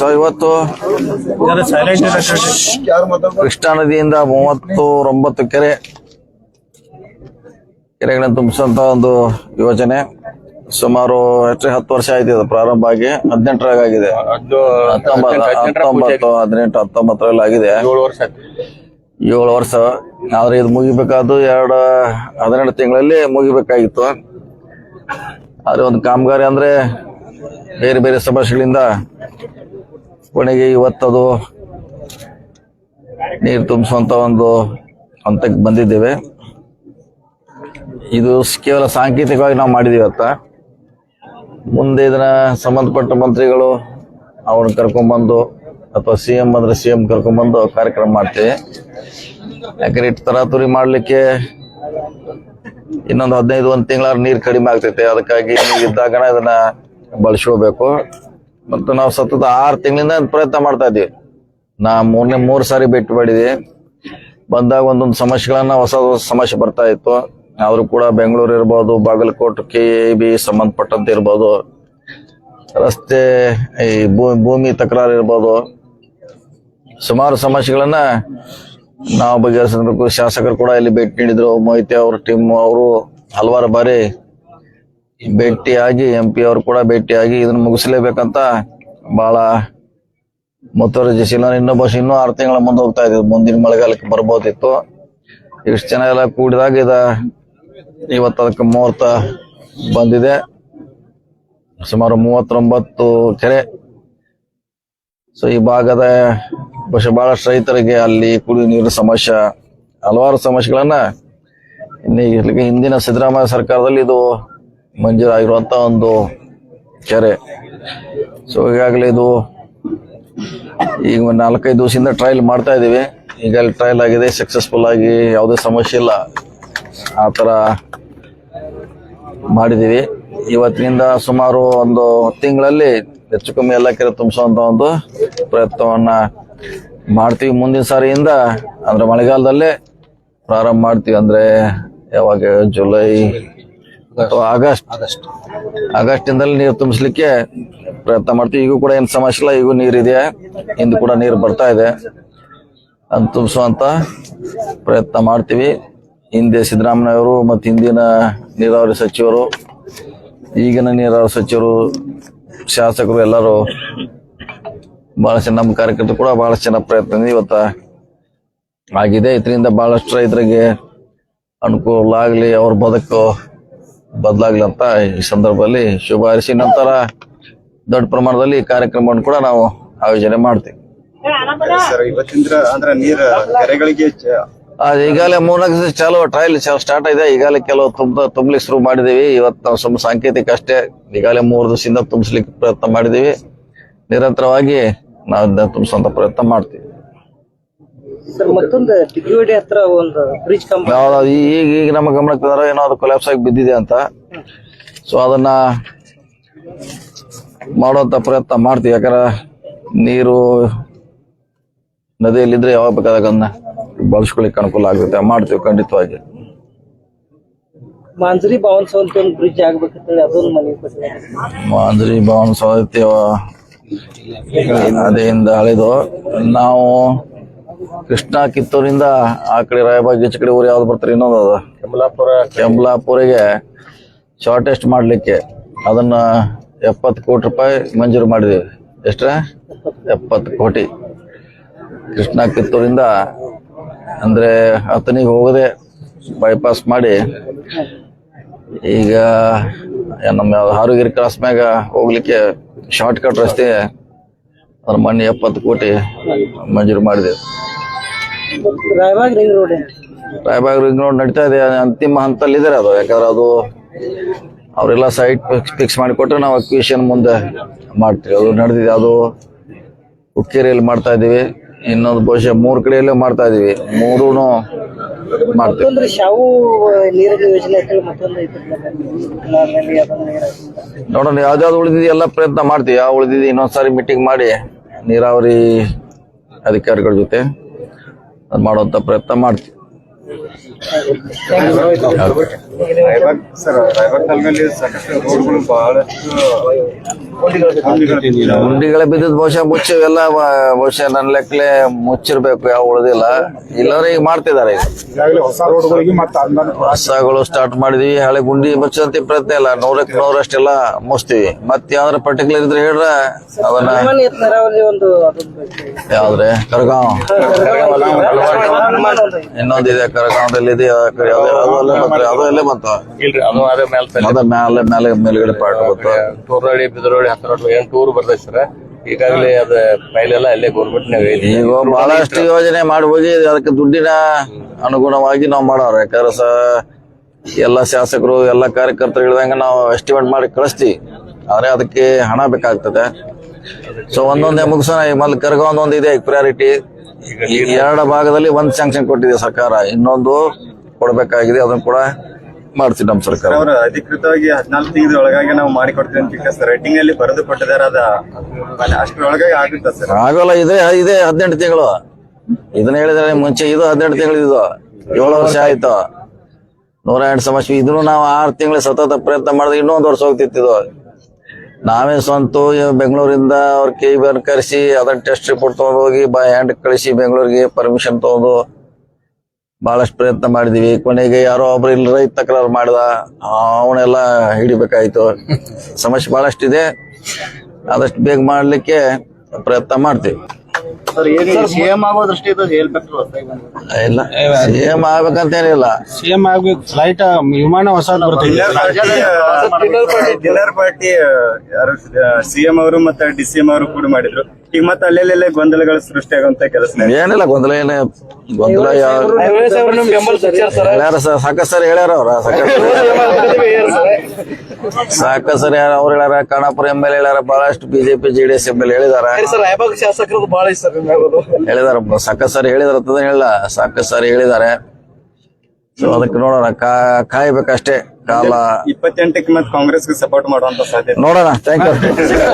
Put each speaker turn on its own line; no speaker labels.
So ಇವತ್ತು ಕೃಷ್ಣಾ ನದಿಯಿಂದ ಮೂವತ್ತು ಒಂಬತ್ತು ಕೆರೆ ಕೆರೆಗಳನ್ನು ತುಂಬಿಸುವಂತ ಒಂದು ಯೋಜನೆ. ಸುಮಾರು ಎಷ್ಟು ಹತ್ತು ವರ್ಷ ಆಯ್ತು ಇದು ಪ್ರಾರಂಭ ಆಗಿ ಹದಿನೆಂಟರಾಗ ಆಗಿದೆ. ಹತ್ತೊಂಬತ್ತು ಹದಿನೆಂಟು ಹತ್ತೊಂಬತ್ತರಲ್ಲಿ ಆಗಿದೆ
ಏಳು ವರ್ಷ ಆಯ್ತು.
ಏಳು ವರ್ಷ. ಆದ್ರೆ ಇದು ಮುಗಿಬೇಕಾದ್ದು ಎರಡು ಹದಿನೆಂಟು ತಿಂಗಳಲ್ಲಿ ಮುಗಿಬೇಕಾಗಿತ್ತು. ಆದ್ರೆ ಒಂದು ಕಾಮಗಾರಿ ಅಂದ್ರೆ ಬೇರೆ ಬೇರೆ ಸಮಸ್ಯೆಗಳಿಂದ ಕೊನೆಗೆ ಇವತ್ತದು ನೀರು ತುಂಬಿಸುವಂತ ಒಂದು ಹಂತಕ್ಕೆ ಬಂದಿದ್ದೇವೆ. ಇದು ಕೇವಲ ಸಾಂಕೇತಿಕವಾಗಿ ನಾವು ಮಾಡಿದೀವಿ ಇವತ್ತ. ಮುಂದೆ ಇದನ್ನ ಸಂಬಂಧಪಟ್ಟ ಮಂತ್ರಿಗಳು ಅವ್ರನ್ನ ಕರ್ಕೊಂಡ್ಬಂದು ಅಥವಾ ಸಿ ಎಂ ಬಂದ್ರೆ ಸಿ ಎಂ ಕರ್ಕೊಂಡ್ಬಂದು ಕಾರ್ಯಕ್ರಮ ಮಾಡ್ತೀವಿ. ಯಾಕಂದ್ರೆ ಇಟ್ಟು ತರಾತುರಿ ಮಾಡ್ಲಿಕ್ಕೆ ಇನ್ನೊಂದು ಹದಿನೈದು, ಒಂದು ತಿಂಗಳ ನೀರು ಕಡಿಮೆ ಆಗ್ತೈತೆ. ಅದಕ್ಕಾಗಿ ಇದ್ದಾಗ ಇದನ್ನ ಬಳಸ್ಕೋಬೇಕು. ಮತ್ತು ನಾವು ಸತತ ಆರು ತಿಂಗಳಿಂದ ಪ್ರಯತ್ನ ಮಾಡ್ತಾ ಇದ್ದೀವಿ. ನಾ ಮೂರನೇ ಮೂರು ಸಾರಿ ಭೇಟಿ ಮಾಡಿದ್ವಿ. ಬಂದಾಗ ಒಂದೊಂದು ಸಮಸ್ಯೆಗಳನ್ನ ಹೊಸ ಹೊಸ ಸಮಸ್ಯೆ ಬರ್ತಾ ಇತ್ತು. ಆದರೂ ಕೂಡ ಬೆಂಗಳೂರು ಇರ್ಬೋದು, ಬಾಗಲಕೋಟೆ ಕೆ ಎ ಬಿ ಸಂಬಂಧಪಟ್ಟಂತೆ ಇರ್ಬೋದು. ರಸ್ತೆ, ಈ ಭೂಮಿ ತಕರಾರು ಇರ್ಬೋದು. ಸುಮಾರು ಸಮಸ್ಯೆಗಳನ್ನ ನಾವು ಬಗೆಹರಿಸಬೇಕು. ಶಾಸಕರು ಕೂಡ ಇಲ್ಲಿ ಭೇಟಿ ನೀಡಿದ್ರು. ಮೋಹಿತಿ ಅವ್ರ ಟೀಮ್ ಅವರು ಹಲವಾರು ಬಾರಿ ಭೇಟಿಯಾಗಿ ಎಂ ಪಿ ಅವರು ಕೂಡ ಭೇಟಿಯಾಗಿ ಇದನ್ನ ಮುಗಿಸಲೇಬೇಕಂತ ಬಹಳ ಮುತುವರ್ಜಿಸಿಲ್ಲ ಇನ್ನೂ ಬಸ್ ಇನ್ನೂ ಆರು ತಿಂಗಳ ಮುಂದೆ ಹೋಗ್ತಾ ಇದ್ದೀವಿ ಮುಂದಿನ ಮಳೆಗಾಲಕ್ಕೆ ಬರ್ಬೋದಿತ್ತು. ಇಷ್ಟು ಜನ ಎಲ್ಲ ಕೂಡಿದಾಗ ಇದ ಇವತ್ತು ಅದಕ್ಕೆ ಮುಹೂರ್ತ ಬಂದಿದೆ. ಸುಮಾರು ಮೂವತ್ತೊಂಬತ್ತು ಕೆರೆ. ಸೊ ಈ ಭಾಗದ ಬಹುಶಃ ಬಹಳಷ್ಟು ರೈತರಿಗೆ ಅಲ್ಲಿ ಕುಡಿಯುವ ನೀರಿನ ಸಮಸ್ಯೆ, ಹಲವಾರು ಸಮಸ್ಯೆಗಳನ್ನ ಹಿಂದಿನ ಸಿದ್ದರಾಮಯ್ಯ ಸರ್ಕಾರದಲ್ಲಿ ಇದು ಮಂಜೂರಾಗಿರುವಂತ ಒಂದು ಕೆರೆ. ಸೊ ಈಗಾಗಲೇ ಇದು ಈಗ ನಾಲ್ಕೈದು ದಿವಸದಿಂದ ಟ್ರಯಲ್ ಮಾಡ್ತಾ ಇದ್ದೀವಿ. ಈಗ ಟ್ರಯಲ್ ಆಗಿದೆ ಸಕ್ಸಸ್ಫುಲ್ ಆಗಿ ಯಾವುದೇ ಸಮಸ್ಯೆ ಇಲ್ಲ. ಆ ಥರ ಮಾಡಿದೀವಿ ಇವತ್ತಿನಿಂದ ಸುಮಾರು ಒಂದು ತಿಂಗಳಲ್ಲಿ ಹೆಚ್ಚು ಕಮ್ಮಿ ಎಲ್ಲ ಕೆರೆ ತುಂಬಿಸುವಂತ ಒಂದು ಪ್ರಯತ್ನವನ್ನ ಮಾಡ್ತೀವಿ. ಮುಂದಿನ ಸಾರಿಯಿಂದ ಅಂದ್ರೆ ಮಳೆಗಾಲದಲ್ಲೇ ಪ್ರಾರಂಭ ಮಾಡ್ತೀವಿ. ಅಂದ್ರೆ ಯಾವಾಗ? ಜುಲೈ ಆಗಸ್ಟ್
ಆಗಸ್ಟ್
ಆಗಸ್ಟ್ ಇಂದಲೇ ನೀರು ತುಂಬಿಸ್ಲಿಕ್ಕೆ ಪ್ರಯತ್ನ ಮಾಡ್ತೀವಿ. ಈಗೂ ಕೂಡ ಏನು ಸಮಸ್ಯೆ ಇಲ್ಲ. ಈಗೂ ನೀರಿದೆ ಇಂದು. ಕೂಡ ನೀರು ಬರ್ತಾ ಇದೆ. ಅಂತ ತುಂಬಿಸುವಂತ ಪ್ರಯತ್ನ ಮಾಡ್ತೀವಿ. ಹಿಂದೆ ಸಿದ್ದರಾಮಯ್ಯವರು ಮತ್ತು ಹಿಂದಿನ ನೀರಾವರಿ ಸಚಿವರು ಈಗಿನ ನೀರಾವರಿ ಸಚಿವರು ಶಾಸಕರು ಎಲ್ಲರೂ ಬಹಳಷ್ಟು ನಮ್ಮ ಕಾರ್ಯಕರ್ತರು ಕೂಡ ಬಹಳ ಜನ ಪ್ರಯತ್ನ ಇವತ್ತ ಆಗಿದೆ. ಇದರಿಂದ ಬಹಳಷ್ಟು ರೈತರಿಗೆ ಅನುಕೂಲ ಆಗಲಿ ಅವ್ರ ಬದುಕು ಬದಲಾಗ್ಲಿ ಅಂತ ಈ ಸಂದರ್ಭದಲ್ಲಿ ಶುಭ ಹರಿಸಿ ನಂತರ ದೊಡ್ಡ ಪ್ರಮಾಣದಲ್ಲಿ ಈ ಕಾರ್ಯಕ್ರಮವನ್ನು ಕೂಡ ನಾವು ಆಯೋಜನೆ ಮಾಡ್ತೀವಿ. ಈಗಾಗಲೇ ಮೂರ್ನಾಲ್ಕು ದಿವಸ ಚಾಲು ಟ್ರಯಲ್ ಸ್ಟಾರ್ಟ್ ಆಗಿದೆ. ಈಗಾಗಲೇ ಕೆಲವು ತುಂಬ ತುಂಬಲಿಕ್ಕೆ ಶುರು ಮಾಡಿದೀವಿ ಇವತ್ತು ನಾವು ಸ್ವಲ್ಪ ಸಾಂಕೇತಿಕ ಅಷ್ಟೇ. ಈಗಾಗಲೇ ಮೂರು ದಿವಸದಿಂದ ತುಂಬಿಸ್ಲಿಕ್ಕೆ ಪ್ರಯತ್ನ ಮಾಡಿದೀವಿ ನಿರಂತರವಾಗಿ ನಾವು ತುಂಬಿಸುವಂತ ಪ್ರಯತ್ನ ಮಾಡ್ತೀವಿ.
ಸರ್ ಮತ್ತೊಂದು ಹತ್ರ ಒಂದು ಬ್ರಿಡ್ಜ್ ಕಂಬ.
ಯಾವ್ದು ಈಗ ಈಗ ನಮ್ಮ ಗಮನಕ್ಕೆ ಬಂದ್ರೆ ಏನೋ ಅದು ಕೊಲ್ಯಾಪ್ಸ್ ಆಗಿ ಬಿದ್ದಿದೆ ಅಂತ. ಸೊ ಅದನ್ನ ಮಾಡುವಂತ ಪ್ರಯತ್ನ ಮಾಡ್ತೀವಿ. ಯಾಕಂದ್ರೆ ನೀರು ನದಿಯಲ್ಲಿದ್ರೆ ಯಾವಾಗ ಬೇಕಾದಾಗ ಅದನ್ನ ಬಳಸ್ಕೊಳ್ಳಿಕ್ಕೆ ಅನುಕೂಲ ಆಗುತ್ತೆ. ಮಾಡ್ತೀವಿ ಖಂಡಿತವಾಗಿ.
ಮಾಂಜರಿ ಭವನ್ ಅಂತ ಒಂದು ಬ್ರಿಡ್ಜ್ ಆಗ್ಬೇಕಂತೇಳಿ ಅದೊಂದು ಮನೆ ಕೊಟ್ಟಿದ್ದಾರೆ.
ಮಾಂಜರಿ ಭವನ ಸೌದತ್ತಿ ಅದೇಯಿಂದ ಹಳೆದು ನಾವು ಕೃಷ್ಣ ಕಿತ್ತೂರಿಂದ ಆ ಕಡೆ ರಾಯಬಾಗ್ ಈಚ ಕಡೆ ಊರು ಯಾವ್ದು ಬರ್ತಾರೆ ಇನ್ನೊಂದು ಅದು?
ಕಮಲಾಪುರ.
ಕೆಂಬ್ಲಾಪುರಿಗೆ ಶಾರ್ಟೆಸ್ಟ್ ಮಾಡಲಿಕ್ಕೆ. ಅದನ್ನ ಎಪ್ಪತ್ತು ಕೋಟಿ ರೂಪಾಯಿ ಮಂಜೂರು ಮಾಡಿದ್ದೀವಿ ಎಷ್ಟ್ರ? ಎಪ್ಪತ್ತು ಕೋಟಿ. ಕೃಷ್ಣ ಕಿತ್ತೂರಿಂದ ಅಂದ್ರೆ ಹತ್ತನಿಗೆ ಹೋಗದೆ ಬೈಪಾಸ್ ಮಾಡಿ ಈಗ ನಮ್ಮ ಹಾರುಗಿರಿ ಕ್ರಾಸ್ ಮ್ಯಾಗ ಹೋಗ್ಲಿಕ್ಕೆ ಶಾರ್ಟ್ ಕಟ್ ರಸ್ತೆ ಅದ್ರ ಮೊನ್ನೆ ಎಪ್ಪತ್ತು ಕೋಟಿ ಮಂಜೂರು ಮಾಡಿದೆ
Raibag ring road
Raibag ring road ನಡೀತಾ ಇದೆ. ಅಂತಿಮ ಹಂತಲ್ಲಿ ಇದಾರೆ ಅದು. ಯಾಕಂದ್ರೆ ಅದು ಅವರೆಲ್ಲ ಸೈಟ್ ಫಿಕ್ಸ್ ಮಾಡಿಕೊಟ್ರೆ ನಾವು ಅಕ್ವಿಷನ್ ಮುಂದೆ ಮಾಡ್ತೀವಿ. ಅದು ನಡೆದಿದೆ. ಅದು ಹುಕ್ಕೇರಿಯಲ್ಲಿ ಮಾಡ್ತಾ ಇದೀವಿ ಇನ್ನೊಂದು ಬಹುಶಃ ಮೂರು ಕಡೆಯಲ್ಲೇ ಮಾಡ್ತಾ ಇದೀವಿ ಮೂರೂ ಮಾಡ್ತೀವಿ. ನೋಡೋಣ ಯಾವ್ದಾವ್ದು ಉಳಿದಿದೆ ಎಲ್ಲ ಪ್ರಯತ್ನ ಮಾಡ್ತೀವಿ. ಯಾವ ಉಳಿದಿದೆ ಇನ್ನೊಂದ್ಸಾರಿ ಮೀಟಿಂಗ್ ಮಾಡಿ ನೀರಾವರಿ ಅಧಿಕಾರಿಗಳ ಜೊತೆ. ಅದ್ ಮಾಡುವಂತ ಪ್ರಯತ್ನ ಮಾಡ್ತೀವಿ
ರಾಯಬಾಗ್ ಸರ್ ರಾಯಬಾಗ್ ತಾಲೂಕಲ್ಲಿ ಸಾಕಷ್ಟು ರೋಡ್ಗಳು ಬಹಳಷ್ಟು ಗುಂಡಿಗಳು
ಬಿದ್ದಿದ್ ಬಹುಶಃ ಮುಚ್ಚಿವೆಲ್ಲ ಬಹುಶಃ ನನ್ನ ಲೆಕ್ಕಲೆ ಮುಚ್ಚಿರ್ಬೇಕು ಯಾವ ಉಳಿದಿಲ್ಲ ಇಲ್ಲದ್ರೆ ಈಗ ಮಾಡ್ತಿದ್ದಾರೆ ಹೊಸಗಳು ಸ್ಟಾರ್ಟ್ ಮಾಡಿದ್ವಿ ಹಳೆ ಗುಂಡಿ ಮುಚ್ಚಂತ ಪ್ರಯತ್ನ ಇಲ್ಲ ನೂರಕ್ಕೆ ನೂರಷ್ಟೆಲ್ಲ ಮುಚ್ತೀವಿ ಮತ್ ಯಾವ್ದಾರ ಪರ್ಟಿಕ್ಯುಲರ್ ಇದ್ರೆ ಹೇಳ್ರ ಅದನ್ನ. ಯಾವ್ದ್ರೆ ಕರ್ಗಾವ್ ಇನ್ನೊಂದಿದೆ ಕರ್ಗಾವ್ ಇದೆ ಯಾವ್ದು- ಅದು ಅಲ್ಲೇ ಅಲ್ಲೇ
ಇಲ್ರಿ ಅದು ಅದೇ ಮೇಲೆ
ಅದ ಮೇಲೆ ಮೇಲೆ ಮೇಲ್ಗಡೆ ಪಾರ್ಟ್
ಟೂರ್ನಳ್ಳಿ ಬಿದರೋಳಿ ಹತ್ತಿರ ಏನ್ ಟೂರ್ ಬರ್ತೈತೆ ಸರ್? ಈಗಾಗಲೇ ಅದ ಫೈಲೆಲ್ಲ ಅಲ್ಲೇ ಗೌರ್ಮೆಂಟ್ನಾಗ ಐತಿ
ಈಗ ಬಹಳಷ್ಟು ಯೋಜನೆ ಮಾಡಿ ಹೋಗಿ ಅದಕ್ಕೆ ದುಡ್ಡಿನ ಅನುಗುಣವಾಗಿ ನಾವು ಮಾಡೋರು ಯಾಕಂದ್ರೆ ಸ ಎಲ್ಲ ಶಾಸಕರು ಎಲ್ಲ ಕಾರ್ಯಕರ್ತರು ಹೇಳ್ದಂಗೆ ನಾವು ಎಸ್ಟಿಮೇಟ್ ಮಾಡಿ ಕಳಿಸ್ತೀವಿ. ಆದ್ರೆ ಅದಕ್ಕೆ ಹಣ ಬೇಕಾಗ್ತದೆ. ಸೊ ಒಂದೊಂದೇ ಮುಗಿಸೋಣ. ಈ ಮೊದಲು ಕರ್ಗ ಒಂದೊಂದು ಇದೆ ಪ್ರಿಯಾರಿಟಿ ಈಗ ಎರಡು ಭಾಗದಲ್ಲಿ ಒಂದ್ ಸ್ಯಾಂಕ್ಷನ್ ಕೊಟ್ಟಿದೆ ಸರ್ಕಾರ. ಇನ್ನೊಂದು ಕೊಡಬೇಕಾಗಿದೆ. ಅದನ್ನ ಕೂಡ ಮಾಡ್ತೀವಿ ನಮ್ಮ ಸರ್ಕಾರ.
ಅವರು ಅಧಿಕೃತವಾಗಿ ಹದಿನಾಲ್ಕು ತಿಂಗಳ ಒಳಗಾಗಿ ನಾವು ಮಾಡಿಕೊಡ್ತೀವಿ ಅಂತ ಸರ್. ರೈಟಿಂಗ್ ಅಲ್ಲಿ ಬರೆದು ಕೊಟ್ಟಿದ್ದಾರೆ ಅದ ಅಷ್ಟರೊಳಗಾಗಿ ಆಗುತ್ತಾ ಸರ್?
ಆಗೋಲ್ಲ ಇದೆ ಇದೆ ಹದಿನೆಂಟು ತಿಂಗಳು. ಇದನ್ನ ಹೇಳಿದ್ರೆ ಮುಂಚೆ ಇದು ಹದಿನೆಂಟು ತಿಂಗಳು ಇದು. ಏಳು ವರ್ಷ ಆಯ್ತು. ನೂರ ಎಂಟು ಸಮಸ್ಯೆ. ಇದನ್ನು ನಾವು ಆರು ತಿಂಗಳು ಸತತ ಪ್ರಯತ್ನ ಮಾಡಿದ್ರೆ ಇನ್ನೊಂದು ವರ್ಷ ಹೋಗ್ತಿತ್ತು ಇದು. ನಾವೇ ಸ್ವಂತ ಬೆಂಗಳೂರಿಂದ ಅವ್ರ ಕೈ ಕರೆಸಿ ಅದನ್ನ ಟೆಸ್ಟ್ ರಿಪೋರ್ಟ್ ತಗೊಂಡೋಗಿ ಬೈ ಹ್ಯಾಂಡ್ ಕಳಿಸಿ ಬೆಂಗಳೂರಿಗೆ ಪರ್ಮಿಷನ್ ತಗೊಂಡು ಬಹಳಷ್ಟು ಪ್ರಯತ್ನ ಮಾಡಿದೀವಿ ಕೊನೆಗೆ ಯಾರೋ ಒಬ್ರು ಇಲ್ಲಿ ರೈತ ತಕರಾರು ಮಾಡಿದ ಅವನೆಲ್ಲ ಹಿಡಿಬೇಕಾಯ್ತು ಸಮಸ್ಯೆ ಬಹಳಷ್ಟಿದೆ ಆದಷ್ಟು ಬೇಗ ಮಾಡ್ಲಿಕ್ಕೆ ಪ್ರಯತ್ನ ಮಾಡ್ತೀವಿ
ಸಿಎಂ ಆಗೋ ದೃಷ್ಟಿಯಿಂದ ಹೇಳ್ಬೇಕು
ಇಲ್ಲ ಸಿಎಂ
ಸಿಎಂ ಆಗ್ಬೇಕು ಫ್ಲೈಟ್ ವಿಮಾನ ಹೊಸ ಬರ್ತೈತಿ
ಡಿನ್ನರ್ ಪಾರ್ಟಿ ಯಾರು ಸಿಎಂ ಅವರು ಮತ್ತೆ ಡಿಸಿಎಂ ಅವರು ಕೂಡ ಮಾಡಿದ್ರು ಈಗ ಮತ್ತೆ ಅಲ್ಲೆಲ್ಲೆಲ್ಲ ಗೊಂದಲಗಳು ಸೃಷ್ಟಿಯಾಗುವಂತ ಕೆಲಸ.
ಏನಿಲ್ಲ ಗೊಂದಲ ಏನ ಗೊಂದಲ ಯಾರು ಹೇಳ್ಯಾರ ಸರ್ ಸಾಕಷ್ಟು ಸರಿ ಹೇಳ್ಯಾರ ಅವ್ರ ಸಾಕಷ್ಟು ಯಾರ ಅವ್ರು ಹೇಳ್ಯಾರ ಕಣಪುರ ಎಂ ಎಲ್ ಹೇಳ್ಯಾರ ಬಹಳಷ್ಟು ಬಿಜೆಪಿ ಜೆಡಿಎಸ್ ಎಂ ಎಲ್ ಹೇಳಿದಾರ.
ಸರ್ ರಾಯಬಾಗ್ ಶಾಸಕರದ್ದು ಬಹಳ ಇಷ್ಟ
ಹೇಳಿದಾರ ಸಾಕಷ್ಟು ಸಾರಿ ಹೇಳಿದಾರ ಅಂತ ಹೇಳಿಲ್ಲ ಸಾಕಷ್ಟು ಸಾರಿ ಹೇಳಿದಾರೆ. ಸೊ ಅದಕ್ಕೆ ನೋಡೋಣ ಕಾ ಕಾಯ್ಬೇಕಷ್ಟೇ ಕಾಲ.
ಇಪ್ಪತ್ತೆಂಟಕ್ಕೆ ಮತ್ತೆ ಕಾಂಗ್ರೆಸ್ಗೆ ಸಪೋರ್ಟ್ ಮಾಡುವಂತ ಸಾಧ್ಯ
ನೋಡೋಣ ಥ್ಯಾಂಕ್ ಯು